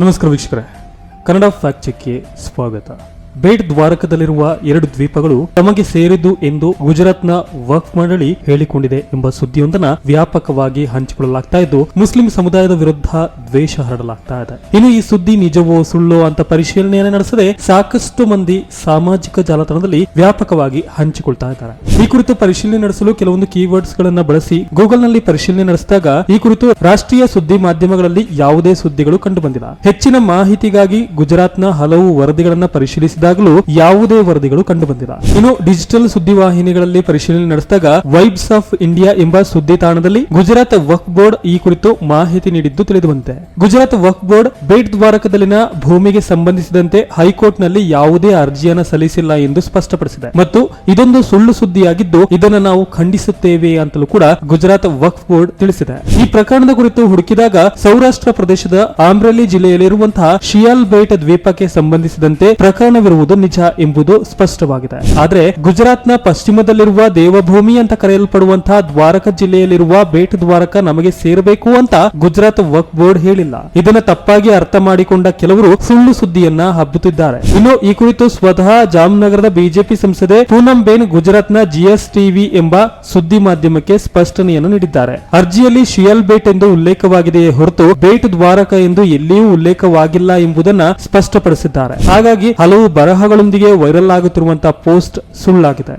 ನಮಸ್ಕಾರ ವೀಕ್ಷಕರೇ. ಕನ್ನಡ ಫ್ಯಾಕ್ಟ್ ಚೆಕ್ಗೆ ಸ್ವಾಗತ. ಬೇಟ್ ದ್ವಾರಕದಲ್ಲಿರುವ ಎರಡು ದ್ವೀಪಗಳು ತಮಗೆ ಸೇರಿದ್ದು ಎಂದು ಗುಜರಾತ್ನ ವಕ್ಫ್ ಮಂಡಳಿ ಹೇಳಿಕೊಂಡಿದೆ ಎಂಬ ಸುದ್ದಿಯೊಂದನ್ನ ವ್ಯಾಪಕವಾಗಿ ಹಂಚಿಕೊಳ್ಳಲಾಗ್ತಾ ಇದ್ದು, ಮುಸ್ಲಿಂ ಸಮುದಾಯದ ವಿರುದ್ಧ ದ್ವೇಷ ಹರಡಲಾಗ್ತಾ ಇದೆ. ಇನ್ನು ಈ ಸುದ್ದಿ ನಿಜವೋ ಸುಳ್ಳೋ ಅಂತ ಪರಿಶೀಲನೆಯನ್ನು ನಡೆಸದೆ ಸಾಕಷ್ಟು ಮಂದಿ ಸಾಮಾಜಿಕ ಜಾಲತಾಣದಲ್ಲಿ ವ್ಯಾಪಕವಾಗಿ ಹಂಚಿಕೊಳ್ತಾ ಇದ್ದಾರೆ. ಈ ಕುರಿತು ಪರಿಶೀಲನೆ ನಡೆಸಲು ಕೆಲವೊಂದು ಕೀವರ್ಡ್ಸ್ ಗಳನ್ನ ಬಳಸಿ ಗೂಗಲ್ನಲ್ಲಿ ಪರಿಶೀಲನೆ ನಡೆಸಿದಾಗ ಈ ಕುರಿತು ರಾಷ್ಟ್ರೀಯ ಸುದ್ದಿ ಮಾಧ್ಯಮಗಳಲ್ಲಿ ಯಾವುದೇ ಸುದ್ದಿಗಳು ಕಂಡುಬಂದಿಲ್ಲ. ಹೆಚ್ಚಿನ ಮಾಹಿತಿಗಾಗಿ ಗುಜರಾತ್ನ ಹಲವು ವರದಿಗಳನ್ನ ಪರಿಶೀಲಿಸಿದಾಗಲೂ ಯಾವುದೇ ವರದಿಗಳು ಕಂಡು ಬಂದಿಲ್ಲ ಇನ್ನು ಡಿಜಿಟಲ್ ಸುದ್ದಿವಾಹಿನಿಗಳಲ್ಲಿ ಪರಿಶೀಲನೆ ನಡೆಸಿದಾಗ ವೈಬ್ಸ್ ಆಫ್ ಇಂಡಿಯಾ ಎಂಬ ಸುದ್ದಿ ತಾಣದಲ್ಲಿ ಗುಜರಾತ್ ವಕ್ಫ್ ಬೋರ್ಡ್ ಈ ಕುರಿತು ಮಾಹಿತಿ ನೀಡಿದ್ದು ತಿಳಿದುಬಂತೆ ಗುಜರಾತ್ ವಕ್ಫ್ ಬೋರ್ಡ್ ಬೇಟ್ ದ್ವಾರಕದಲ್ಲಿನ ಭೂಮಿಗೆ ಸಂಬಂಧಿಸಿದಂತೆ ಹೈಕೋರ್ಟ್ನಲ್ಲಿ ಯಾವುದೇ ಅರ್ಜಿಯನ್ನು ಸಲ್ಲಿಸಿಲ್ಲ ಎಂದು ಸ್ಪಷ್ಟಪಡಿಸಿದೆ. ಮತ್ತು ಇದೊಂದು ಸುಳ್ಳು ಸುದ್ದಿಯಾಗಿದ್ದು, ಇದನ್ನು ನಾವು ಖಂಡಿಸುತ್ತೇವೆ ಅಂತಲೂ ಕೂಡ ಗುಜರಾತ್ ವಕ್ಫ್ ಬೋರ್ಡ್ ತಿಳಿಸಿದೆ. ಈ ಪ್ರಕರಣದ ಕುರಿತು ಹುಡುಕಿದಾಗ ಸೌರಾಷ್ಟ್ರ ಪ್ರದೇಶದ ಆಮ್ರೇಲಿ ಜಿಲ್ಲೆಯಲ್ಲಿರುವಂತಹ ಶಿಯಾಲ್ ಬೇಟ್ ದ್ವೀಪಕ್ಕೆ ಸಂಬಂಧಿಸಿದಂತೆ ಪ್ರಕರಣವಿರುವುದು ನಿಜ ಎಂಬುದು ಸ್ಪಷ್ಟವಾಗಿದೆ. ಆದರೆ ಗುಜರಾತ್ನ ಪಶ್ಚಿಮದಲ್ಲಿರುವ ದೇವಭೂಮಿ ಅಂತ ಕರೆಯಲ್ಪಡುವಂತಹ ದ್ವಾರಕ ಜಿಲ್ಲೆಯಲ್ಲಿರುವ ಬೇಟ್ ದ್ವಾರಕ ನಮಗೆ ಸೇರಬೇಕು ಅಂತ ಗುಜರಾತ್ ವಕ್ ಬೋರ್ಡ್ ಹೇಳಿಲ್ಲ. ಇದನ್ನ ತಪ್ಪಾಗಿ ಅರ್ಥ ಮಾಡಿಕೊಂಡ ಕೆಲವರು ಸುಳ್ಳು ಸುದ್ದಿಯನ್ನ ಹಬ್ಬುತ್ತಿದ್ದಾರೆ. ಇನ್ನು ಈ ಕುರಿತು ಸ್ವತಃ ಜಾಮ್ನಗರದ ಬಿಜೆಪಿ ಸಂಸದೆ ಪೂನಂ ಬೇನ್ ಗುಜರಾತ್ನ ಜಿಎಸ್ ಟಿವಿ ಎಂಬ ಸುದ್ದಿ ಮಾಧ್ಯಮಕ್ಕೆ ಸ್ಪಷ್ಟನೆಯನ್ನು ನೀಡಿದ್ದಾರೆ. ಅರ್ಜಿಯಲ್ಲಿ ಶಿಯಲ್ ಬೇಟ್ ಎಂದು ಉಲ್ಲೇಖವಾಗಿದೆಯೇ ಹೊರತು ಬೇಟ್ ದ್ವಾರಕ ಎಂದು ಎಲ್ಲಿಯೂ ಉಲ್ಲೇಖವಾಗಿಲ್ಲ ಎಂಬುದನ್ನ ಸ್ಪಷ್ಟಪಡಿಸಿದ್ದಾರೆ. ಹಾಗಾಗಿ ಹಲವು ಬರಹಗಳೊಂದಿಗೆ ವೈರಲ್ ಆಗುತ್ತಿರುವಂತಹ ಪೋಸ್ಟ್ ಸುಳ್ಳಾಗಿದೆ.